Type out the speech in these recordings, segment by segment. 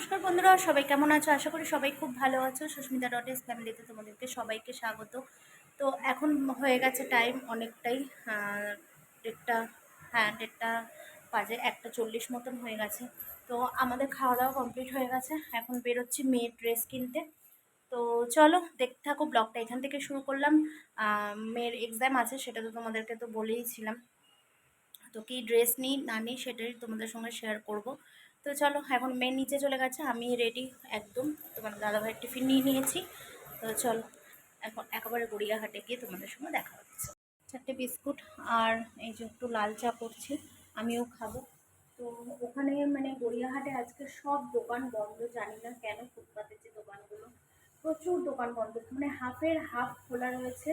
নমস্কার বন্ধুরা, সবাই কেমন আছো? আশা করি সবাই খুব ভালো আছো। সুস্মিতা ডট এস ফ্যামিলিতে তোমাদেরকে সবাইকে স্বাগত। তো এখন হয়ে গেছে টাইম অনেকটাই দেড়টা হ্যাঁ দেড়টা বাজে, একটা চল্লিশ মতন হয়ে গেছে। তো আমাদের খাওয়া দাওয়া কমপ্লিট হয়ে গেছে। এখন বেরোচ্ছি মেয়ের ড্রেস কিনতে। তো চলো, দেখতে থাকো ব্লগটা এখান থেকে শুরু করলাম। মেয়ের এক্সাম আছে, সেটা তো তোমাদেরকে তো বলেইছিলাম। তো কি ড্রেস নিই, না নিই, সেটাই তোমাদের সঙ্গে শেয়ার করব। তো চলো, এখন মেয়ে নিচে চলে গেছে, আমি রেডি একদম। তোমার দাদাভাইয়ের টিফিন নিয়ে নিয়েছি। তো চলো, এখন একেবারে গড়িয়াহাটে গিয়ে তোমাদের সঙ্গে দেখা হচ্ছে। চারটে বিস্কুট আর এই যে একটু লাল চা করছি, আমিও খাব। তো ওখানে মানে গড়িয়াহাটে আজকে সব দোকান বন্ধ, জানি না কেন, ফুটপাতের যে দোকানগুলো, প্রচুর দোকান বন্ধ। মানে হাফের হাফ খোলা রয়েছে।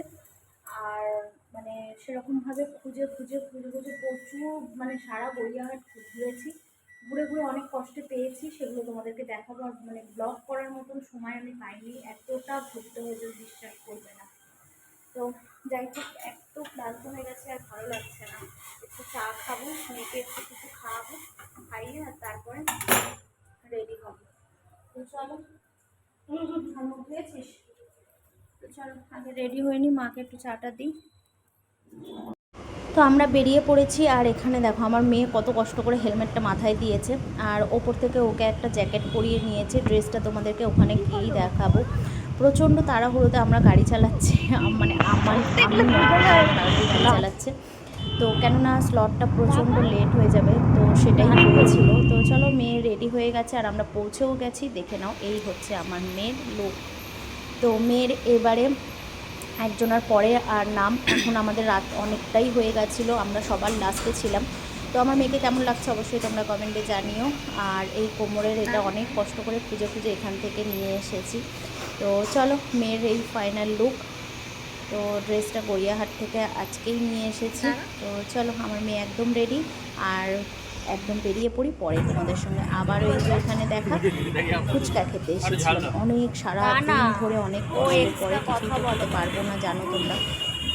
আর মানে সেরকমভাবে খুঁজে খুঁজে খুঁজে খুঁজে প্রচুর মানে সারা গড়িয়াহাট ঘুরেছি। ঘুরে ঘুরে অনেক কষ্টে পেয়েছি, সেগুলো তোমাদেরকে দেখাবো। আর মানে ব্লগ করার মতন সময় আমি পাইনি, এতটা ঘুরতে হয়েছে বিশ্বাস করবে না। তো যাই হোক, এত ক্লান্ত হয়ে গেছে আর ভালো লাগছে না। একটু চা খাব, মেয়েকে একটু কিছু খাওয়াবো, খাইয়ে আর তারপরে রেডি হব। তো চলো। হাত ধুয়েছিস তো চলো, আগে রেডি হয়ে নি, মাকে একটু চাটা দিই। তো আমরা বেরিয়ে পড়েছি আর এখানে দেখো আমার মেয়ে কত কষ্ট করে হেলমেটটা মাথায় দিয়েছে। আর ওপর থেকে ওকে একটা জ্যাকেট পরিয়ে নিয়েছে, ড্রেসটা তোমাদেরকে ওখানে গিয়েই দেখাবো। প্রচণ্ড তাড়াহুড়োতে আমরা গাড়ি চালাচ্ছি মানে আমার গাড়ি চালাচ্ছে। তো কেননা স্লটটা প্রচণ্ড লেট হয়ে যাবে, তো সেটাই হয়েছিল। তো চলো মেয়ে রেডি হয়ে গেছে আর আমরা পৌঁছেও গেছি, দেখে নাও, এই হচ্ছে আমার মেয়ের লোক তো মেয়ের এবারে একজনের পরে আর নাম এখন আমাদের রাত অনেকটাই হয়ে গেছিল আমরা সবার লাস্টে ছিলাম। তো আমার মেয়েকে কেমন লাগছে অবশ্যই তোমরা কমেন্টে জানিও। আর এই কোমরের এটা অনেক কষ্ট করে খুঁজে খুঁজে এখান থেকে নিয়ে এসেছি। তো চলো মেয়ের এই ফাইনাল লুক তো ড্রেসটা গড়িয়াহাট থেকে আজকেই নিয়ে এসেছি। তো চলো আমার মেয়ে একদম রেডি আর একদম বেরিয়ে পড়ি পরে তোমাদের সঙ্গে আবার ওই যে এখানে দেখা। ফুচকা খেতে এসেছিলাম অনেক সারা দিন ধরে অনেক কষ্টের পরে কিছুই তো খেতে পারব না জানো তোমরা।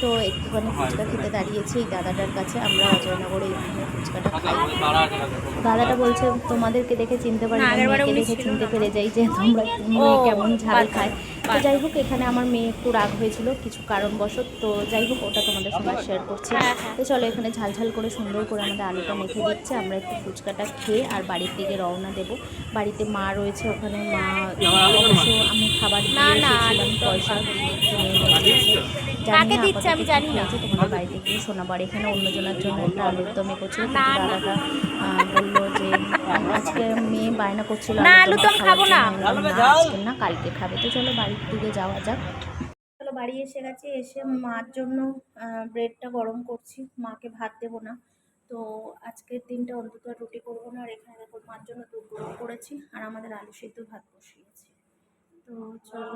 তো একটুখানি ফুচকা খেতে দাঁড়িয়েছি এই দাদাটার কাছে আমরা অজয়নগরে এখানে ফুচকাটা খাই। দাদাটা বলছে তোমাদেরকে দেখে চিনতে পারি না দেখে চিনতে পেরে যাই যে তোমরা কেমন ঝাল খায়। তো যাই হোক এখানে আমার মেয়ে একটু রাগ হয়েছিল কিছু কারণবশত। তো যাই হোক ওটা তোমাদের সঙ্গে শেয়ার করছি। তো চলো এখানে ঝাল ঝাল করে সুন্দর করে আমাদের আলুটা মেখে দিচ্ছে। আমরা একটু ফুচকাটা খেয়ে আর বাড়ির দিকে রওনা দেব। বাড়িতে মা রয়েছে ওখানে মা অবশ্য আমি খাবার পয়সা। এনে দিয়েছে জানি না। তোমাদের বাড়িতে গিয়ে শোনাবো। আর এখানে অন্যজনের জন্য একটা আলুর দম করছিল দাদাটা বলল আজকে মেয়ে বায়না করছিল না, আলুর দম খাব না। আজকে না কালকে খাবে। তো চলো বাড়ির দিকে যাওয়া যাক। চলো বাড়ি এসে গেছে এসে মার জন্য ব্রেডটা গরম করছি। মাকে ভাত দেবো না। তো আজকের দিনটা অন্তত আর রুটি করব না। আর এখানে দেখো মার জন্য দুধ গরম করেছি। আর আমাদের আলু সিদ্ধ ভাত বসিয়েছি তো চলো।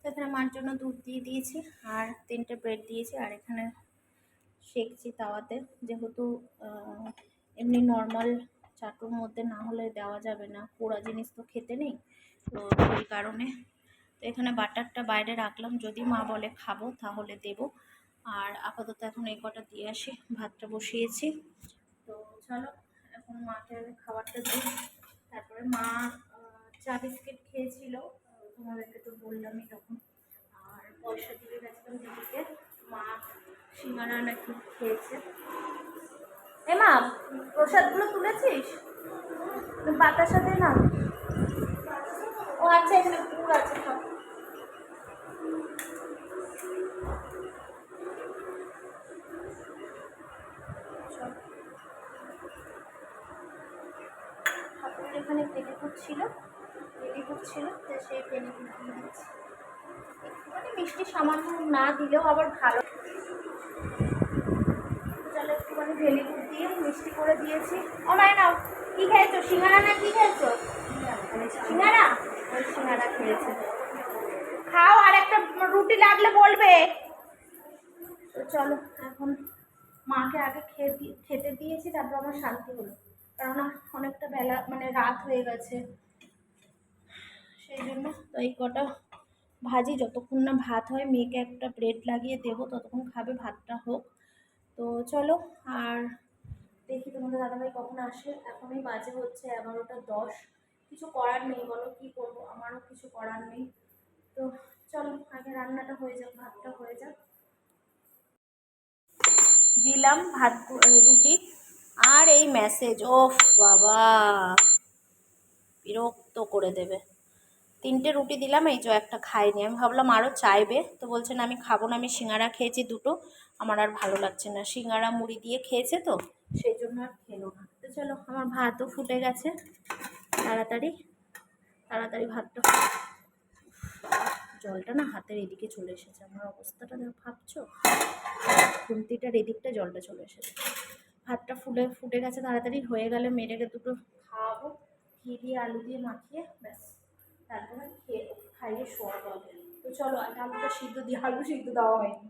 তো এখানে মার জন্য দুধ দিয়ে দিয়েছি। আর তিনটে ব্রেড দিয়েছি। আর এখানে সেকছি তাওয়াতে। যেহেতু এমনি নর্মাল চাটুর মধ্যে না হলে দেওয়া যাবে না। পোড়া জিনিস তো খেতে নেই। তো সেই কারণে তো এখানে বাটারটা বাইরে রাখলাম। যদি মা বলে খাব তাহলে দেব। আর আপাতত এখন এই কটা দিয়ে আসি। ভাতটা বসিয়েছি। তো চলো, এখন মাকে খাবারটা দিই। তারপরে মা চা বিস্কিট খেয়েছিল। তোমাদেরকে তো বললামই তখন। আর পয়সা দিয়ে গেছিলাম দিদিকে। মা সিঙ্গারা নাকি খেয়েছে। এ মা প্রসাদগুলো তুলেছিস? বাতাসা দে না। ও আচ্ছা এখানে পুর আছে। এখানে পেনিকুট ছিল পেনিকুট ছিল সেই পেনিকুট দিয়ে একটুখানি মিষ্টি সামান্য না দিলেও আবার ভালো। চলো একটুখানি ভেলিকুট দিয়ে মিষ্টি করে দিয়েছি। ও মায় নাও কি খেয়েছো? সিঙ্গারা না কি খেয়েছো? সিঙ্গারা? ওই সিঙ্গারা খেয়েছে। খাও, আর একটা রুটি লাগলে বলবে। তো চলো, এখন মাকে আগে দি- খেতে দিয়েছি, তারপর আমার শান্তি হলো। কেননা অনেকটা বেলা মানে রাত হয়ে গেছে। সেই জন্য তো এই কটা ভাজি, যতক্ষণ না ভাত হয়, মেয়েকে একটা ব্রেড লাগিয়ে দেবো, ততক্ষণ খাবে, ভাতটা হোক। তো চলো, আর দেখি তোমাদের দাদাভাই কখন আসে। এখনই বাজে হচ্ছে এগারোটা দশ। কিছু করার নেই, বলো কি করব? আমারও কিছু করার নেই। তো চলো, আগে রান্নাটা হয়ে যাক, ভাতটা হয়ে যাক। দিলাম ভাত রুটি আর এই মেসেজ ও বাবা! বিরক্ত করে দেবে। তিনটে রুটি দিলাম, এই যে একটা খাইনি। আমি ভাবলাম আরও চাইবে, তো বলছে, না, আমি খাব না, আমি সিঙ্গারা খেয়েছি দুটো। আমার আর ভালো লাগছে না। সিঙ্গারা মুড়ি দিয়ে খেয়েছে তো, সেই জন্য আর খেলো না। তো চলো, আমার ভাতও ফুটে গেছে। তাড়াতাড়ি তাড়াতাড়ি ভাতটা জলটা না হাতের এদিকে চলে এসেছে। আমার অবস্থাটা ভাবছ, খুন্তিটার এদিকটা জলটা চলে এসেছে। ভাতটা ফুলে, ফুটে গেছে, তাড়াতাড়ি হয়ে গেলে মেয়েটাকে দুটো খাওয়াবো। ঘি দিয়ে আলু দিয়ে মাখিয়ে, ব্যাস। খেয়ে, খাইয়ে শোয়াবো আগে তো চলো সিদ্ধ দিয়ে, আলু সিদ্ধ দেওয়া হয়নি।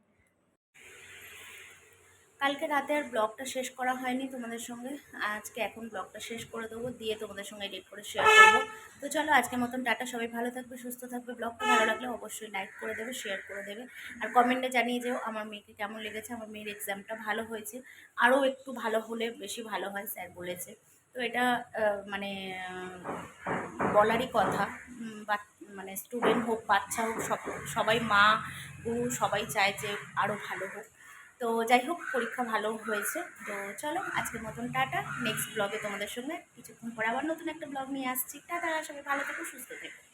কালকে রাতে আর ব্লগটা শেষ করা হয়নি তোমাদের সঙ্গে। আজকে এখন ব্লগটা শেষ করে দেবো, দিয়ে তোমাদের সঙ্গে এডিট করে শেয়ার করব। তো চলো, আজকের মতন টাটা, সবাই ভালো থাকবে, সুস্থ থাকবে। ব্লগটা ভালো লাগলে অবশ্যই লাইক করে দেবে শেয়ার করে দেবে। আর কমেন্টে জানিয়ে যেও আমার মেয়েকে কেমন লেগেছে, আমার মেয়ের এক্সামটা ভালো হয়েছে। আরও একটু ভালো হলে বেশি ভালো হয়, স্যার বলেছে। তো এটা মানে বলারই কথা। বা- মানে স্টুডেন্ট হোক, বাচ্চা হোক, সব, সবাই মা গুরু সবাই চায় যে আরও ভালো হোক। তো যাই হোক, পরীক্ষা ভালো হয়েছে। তো চলো, আজকের মতন টাটা। নেক্সট ব্লগে তোমাদের সঙ্গে কিছুক্ষণ পরে আবার নতুন একটা ব্লগ নিয়ে আসছি। টাটা, সবাই ভালো থেকো, সুস্থ থেকো।